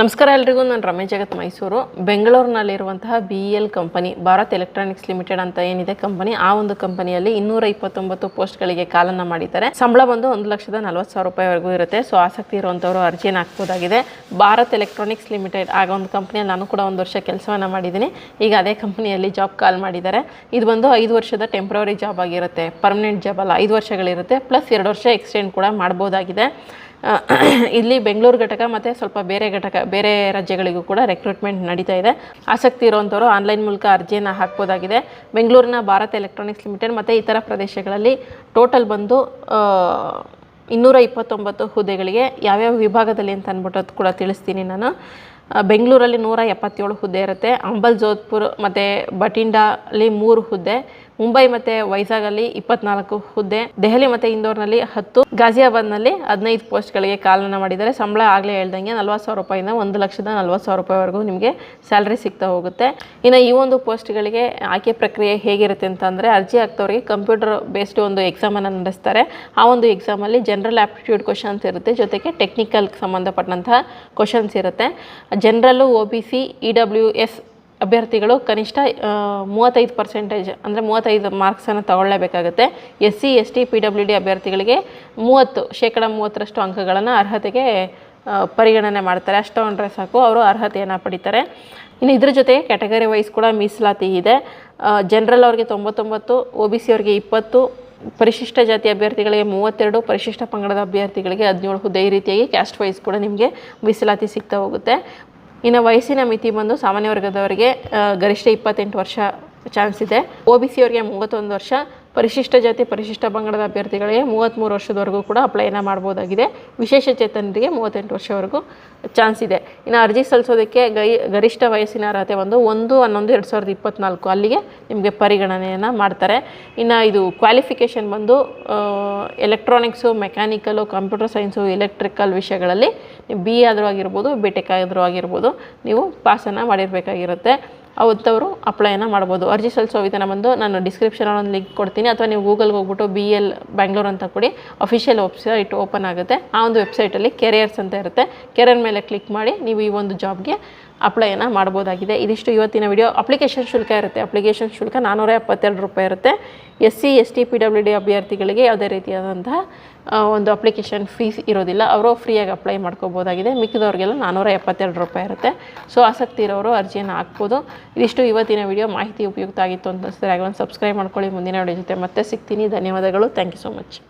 ನಮಸ್ಕಾರ ಎಲ್ರಿಗೂ, ನಾನು Ramesh Jagat Mysuru. ಬೆಂಗಳೂರಿನಲ್ಲಿರುವಂತಹ B L company Bharat electronics limited ಅಂತ ಏನಿದೆ ಕಂಪನಿ ಆ ಒಂದು ಕಂಪನಿಯಲ್ಲಿ ಇನ್ನೂರ ಇಪ್ಪತ್ತೊಂಬತ್ತು ಪೋಸ್ಟ್ಗಳಿಗೆ ಕಾಲನ್ನು ಮಾಡಿದ್ದಾರೆ. ಸಂಬಳ ಬಂದು ಒಂದು ಲಕ್ಷದ ನಲವತ್ತು ಸಾವಿರ ರೂಪಾಯಿವರೆಗೂ ಇರುತ್ತೆ. ಸೊ ಆಸಕ್ತಿ ಇರುವಂಥವರು ಅರ್ಜಿಯನ್ನು ಹಾಕ್ಬೋದಾಗಿದೆ. ಭಾರತ್ ಎಲೆಕ್ಟ್ರಾನಿಕ್ಸ್ ಲಿಮಿಟೆಡ್ ಆಗ ಒಂದು ಕಂಪನಿಯಲ್ಲಿ ನಾನು ಕೂಡ ಒಂದು ವರ್ಷ ಕೆಲಸವನ್ನು ಮಾಡಿದ್ದೀನಿ. ಈಗ ಅದೇ ಕಂಪನಿಯಲ್ಲಿ ಜಾಬ್ ಕಾಲ್ ಮಾಡಿದ್ದಾರೆ. ಇದು ಬಂದು ಐದು ವರ್ಷದ ಟೆಂಪ್ರವರಿ ಜಾಬ್ ಆಗಿರುತ್ತೆ. ಪರ್ಮನೆಂಟ್ ಜಾಬ್ ಅಲ್ಲ, ಐದು ವರ್ಷಗಳಿರುತ್ತೆ. ಪ್ಲಸ್ ಎರಡು ವರ್ಷ ಎಕ್ಸ್ಟೆಂಡ್ ಕೂಡ ಮಾಡ್ಬೋದಾಗಿದೆ. ಇಲ್ಲಿ ಬೆಂಗಳೂರು ಘಟಕ ಮತ್ತು ಸ್ವಲ್ಪ ಬೇರೆ ಘಟಕ, ಬೇರೆ ರಾಜ್ಯಗಳಿಗೂ ಕೂಡ ರೆಕ್ರೂಟ್ಮೆಂಟ್ ನಡೀತಾ ಇದೆ. ಆಸಕ್ತಿ ಇರುವಂಥವರು ಆನ್ಲೈನ್ ಮೂಲಕ ಅರ್ಜಿಯನ್ನು ಹಾಕ್ಬೋದಾಗಿದೆ. ಬೆಂಗಳೂರಿನ ಭಾರತ್ ಎಲೆಕ್ಟ್ರಾನಿಕ್ಸ್ ಲಿಮಿಟೆಡ್ ಮತ್ತು ಇತರ ಪ್ರದೇಶಗಳಲ್ಲಿ ಟೋಟಲ್ ಬಂದು ಇನ್ನೂರ ಇಪ್ಪತ್ತೊಂಬತ್ತು ಹುದ್ದೆಗಳಿಗೆ ಯಾವ್ಯಾವ ವಿಭಾಗದಲ್ಲಿ ಅಂತ ಅಂದ್ಬಿಟ್ಟು ಅದು ಕೂಡ ತಿಳಿಸ್ತೀನಿ ನಾನು. ಬೆಂಗಳೂರಲ್ಲಿ ನೂರ ಎಪ್ಪತ್ತೇಳು ಹುದ್ದೆ ಇರುತ್ತೆ. ಅಂಬಲ್, ಜೋಧ್ಪುರ್ ಮತ್ತು ಬಟಿಂಡಾಲಿ ಮೂರು ಹುದ್ದೆ. ಮುಂಬೈ ಮತ್ತು ವೈಜಾಗಲ್ಲಿ ಇಪ್ಪತ್ನಾಲ್ಕು ಹುದ್ದೆ, ದೆಹಲಿ ಮತ್ತು ಇಂದೋರ್ನಲ್ಲಿ ಹತ್ತು ಗಾಜಿಯಾಬಾದ್ನಲ್ಲಿ ಹದಿನೈದು ಪೋಸ್ಟ್ಗಳಿಗೆ ಕಾಲನ ಮಾಡಿದ್ದಾರೆ. ಸಂಬಳ ಆಗಲೇ ಹೇಳ್ದಂಗೆ ನಲ್ವತ್ತು ಸಾವಿರ ರೂಪಾಯಿಂದ ಒಂದು ಲಕ್ಷದ ನಲ್ವತ್ತು ಸಾವಿರ ರೂಪಾಯಿವರೆಗೂ ನಿಮಗೆ ಸ್ಯಾಲ್ರಿ ಸಿಗ್ತಾ ಹೋಗುತ್ತೆ. ಇನ್ನು ಈ ಒಂದು ಪೋಸ್ಟ್ಗಳಿಗೆ ಆಯ್ಕೆ ಪ್ರಕ್ರಿಯೆ ಹೇಗಿರುತ್ತೆ ಅಂತಂದರೆ ಅರ್ಜಿ ಹಾಕ್ತವ್ರಿಗೆ ಕಂಪ್ಯೂಟರ್ ಬೇಸ್ಡ್ ಒಂದು ಎಕ್ಸಾಮನ್ನು ನಡೆಸ್ತಾರೆ. ಆ ಒಂದು ಎಕ್ಸಾಮಲ್ಲಿ ಜನರಲ್ ಆಪ್ಟಿಟ್ಯೂಡ್ ಕ್ವಶನ್ಸ್ ಇರುತ್ತೆ, ಜೊತೆಗೆ ಟೆಕ್ನಿಕಲ್ಗೆ ಸಂಬಂಧಪಟ್ಟಂತಹ ಕ್ವಶನ್ಸ್ ಇರುತ್ತೆ. General O B C, E W S ಅಭ್ಯರ್ಥಿಗಳು ಕನಿಷ್ಠ ಮೂವತ್ತೈದು ಪರ್ಸೆಂಟೇಜ್ ಅಂದರೆ ಮೂವತ್ತೈದು ಮಾರ್ಕ್ಸನ್ನು ತಗೊಳ್ಳೇಬೇಕಾಗುತ್ತೆ. S C, S T, P W D ಅಭ್ಯರ್ಥಿಗಳಿಗೆ ಮೂವತ್ತು, ಶೇಕಡ ಮೂವತ್ತರಷ್ಟು ಅಂಕಗಳನ್ನು ಅರ್ಹತೆಗೆ ಪರಿಗಣನೆ ಮಾಡ್ತಾರೆ. ಅಷ್ಟೊಂದರೆ ಸಾಕು, ಅವರು ಅರ್ಹತೆಯನ್ನು ಪಡಿತಾರೆ. ಇನ್ನು ಇದ್ರ ಜೊತೆಗೆ ಕ್ಯಾಟಗರಿ ವೈಸ್ ಕೂಡ ಮೀಸಲಾತಿ ಇದೆ. ಜನರಲ್ ಅವ್ರಿಗೆ ತೊಂಬತ್ತೊಂಬತ್ತು ಒ ಬಿ ಸಿ ಅವ್ರಿಗೆ ಇಪ್ಪತ್ತು, ಪರಿಶಿಷ್ಟ ಜಾತಿ ಅಭ್ಯರ್ಥಿಗಳಿಗೆ ಮೂವತ್ತೆರಡು, ಪರಿಶಿಷ್ಟ ಪಂಗಡದ ಅಭ್ಯರ್ಥಿಗಳಿಗೆ ಹದಿನೇಳು. ಹುದ್ದೆ ಈ ರೀತಿಯಾಗಿ ಕ್ಯಾಸ್ಟ್ ವೈಸ್ ಕೂಡ ನಿಮಗೆ ಮೀಸಲಾತಿ ಸಿಗ್ತಾ ಹೋಗುತ್ತೆ. ಇನ್ನು ವಯಸ್ಸಿನ ಮಿತಿ ಬಂದು ಸಾಮಾನ್ಯ ವರ್ಗದವರಿಗೆ ಗರಿಷ್ಠ ಇಪ್ಪತ್ತೆಂಟು ವರ್ಷ ಚಾನ್ಸ್ ಇದೆ. ಒ ಬಿ ಸಿ ಅವರಿಗೆ ಮೂವತ್ತೊಂದು ವರ್ಷ ಪರಿಶಿಷ್ಟ ಜಾತಿ, ಪರಿಶಿಷ್ಟ ಪಂಗಡದ ಅಭ್ಯರ್ಥಿಗಳಿಗೆ ಮೂವತ್ತ್ಮೂರು ವರ್ಷದವರೆಗೂ ಕೂಡ ಅಪ್ಲೈನ ಮಾಡ್ಬೋದಾಗಿದೆ. ವಿಶೇಷ ಚೇತನರಿಗೆ ಮೂವತ್ತೆಂಟು ವರ್ಷವರೆಗೂ ಚಾನ್ಸ್ ಇದೆ. ಇನ್ನು ಅರ್ಜಿ ಸಲ್ಲಿಸೋದಕ್ಕೆ ಗೈ, ಗರಿಷ್ಠ ವಯಸ್ಸಿನ ಅರ್ಹತೆ ಒಂದು ಒಂದು, ಹನ್ನೊಂದು, ಎರಡು ಸಾವಿರದ ಇಪ್ಪತ್ತ್ನಾಲ್ಕು ಅಲ್ಲಿಗೆ ನಿಮಗೆ ಪರಿಗಣನೆಯನ್ನು ಮಾಡ್ತಾರೆ. ಇನ್ನು ಇದು ಕ್ವಾಲಿಫಿಕೇಷನ್ ಬಂದು electronics, mechanical, computer science, electrical ವಿಷಯಗಳಲ್ಲಿ ನೀವು ಬಿ ಆದರೂ ಆಗಿರ್ಬೋದು, ಬಿ ಟೆಕ್ ಆದರೂ ಆಗಿರ್ಬೋದು, ನೀವು ಪಾಸನ್ನು ಮಾಡಿರಬೇಕಾಗಿರುತ್ತೆ. ಅವತ್ತವರು ಅಪ್ಲೈನ ಮಾಡ್ಬೋದು. ಅರ್ಜಿ ಸಲ್ಲಿಸೋ ವಿಧಾನ ಬಂದು ನಾನು ಡಿಸ್ಕ್ರಿಪ್ಷನಲ್ಲಿ ಒಂದು ಲಿಂಕ್ ಕೊಡ್ತೀನಿ. ಅಥವಾ ನೀವು ಗೂಗಲ್ಗೆ ಹೋಗ್ಬಿಟ್ಟು ಬಿ ಎಲ್ ಬ್ಯಾಂಗ್ಳೂರ್ ಅಂತ ಕೊಡಿ. ಅಫಿಷಿಯಲ್ ವೆಬ್ಸೈಟ್ ಓಪನ್ ಆಗುತ್ತೆ. ಆ ಒಂದು ವೆಬ್ಸೈಟಲ್ಲಿ ಕೆರಿಯರ್ಸ್ ಅಂತ ಇರುತ್ತೆ. ಕೆರಿಯರ್ ಮೇಲೆ ಕ್ಲಿಕ್ ಮಾಡಿ ನೀವು ಈ ಒಂದು ಜಾಬ್ಗೆ ಅಪ್ಲೈನ ಮಾಡ್ಬೋದಾಗಿದೆ. ಇದಿಷ್ಟು ಇವತ್ತಿನ ವಿಡಿಯೋ. ಅಪ್ಲಿಕೇಶನ್ ಶುಲ್ಕ ಇರುತ್ತೆ. ಅಪ್ಲಿಕೇಶನ್ ಶುಲ್ಕ ನಾನ್ನೂರ ಎಪ್ಪತ್ತೆರಡು ರೂಪಾಯಿ ಇರುತ್ತೆ. S C, S T, P W D ಅಭ್ಯರ್ಥಿಗಳಿಗೆ ಯಾವುದೇ ರೀತಿಯಾದಂತಹ ಒಂದು ಅಪ್ಲಿಕೇಶನ್ ಫೀಸ್ ಇರೋದಿಲ್ಲ. ಅವರು ಫ್ರೀಯಾಗಿ ಅಪ್ಲೈ ಮಾಡ್ಕೋಬೋದಾಗಿದೆ. ಮಿಕ್ಕಿದವ್ರಿಗೆಲ್ಲ ನಾನ್ನೂರ ಎಪ್ಪತ್ತೆರಡು ರೂಪಾಯಿ ಇರುತ್ತೆ. ಸೊ, ಆಸಕ್ತಿ ಇರೋರು ಅರ್ಜಿಯನ್ನು ಹಾಕ್ಬೋದು. ಇದಿಷ್ಟು ಇವತ್ತಿನ ವಿಡಿಯೋ. ಮಾಹಿತಿ ಉಪಯುಕ್ತ ಆಗಿತ್ತು ಅಂತ ಅನಿಸಿದ್ರೆ ಒಂದು ಸಬ್ಸ್ಕ್ರೈಬ್ ಮಾಡ್ಕೊಳ್ಳಿ. ಮುಂದಿನ ವಿಡಿಯೋ ಜೊತೆ ಮತ್ತೆ ಸಿಗ್ತೀನಿ. ಧನ್ಯವಾದಗಳು. Thank you so much.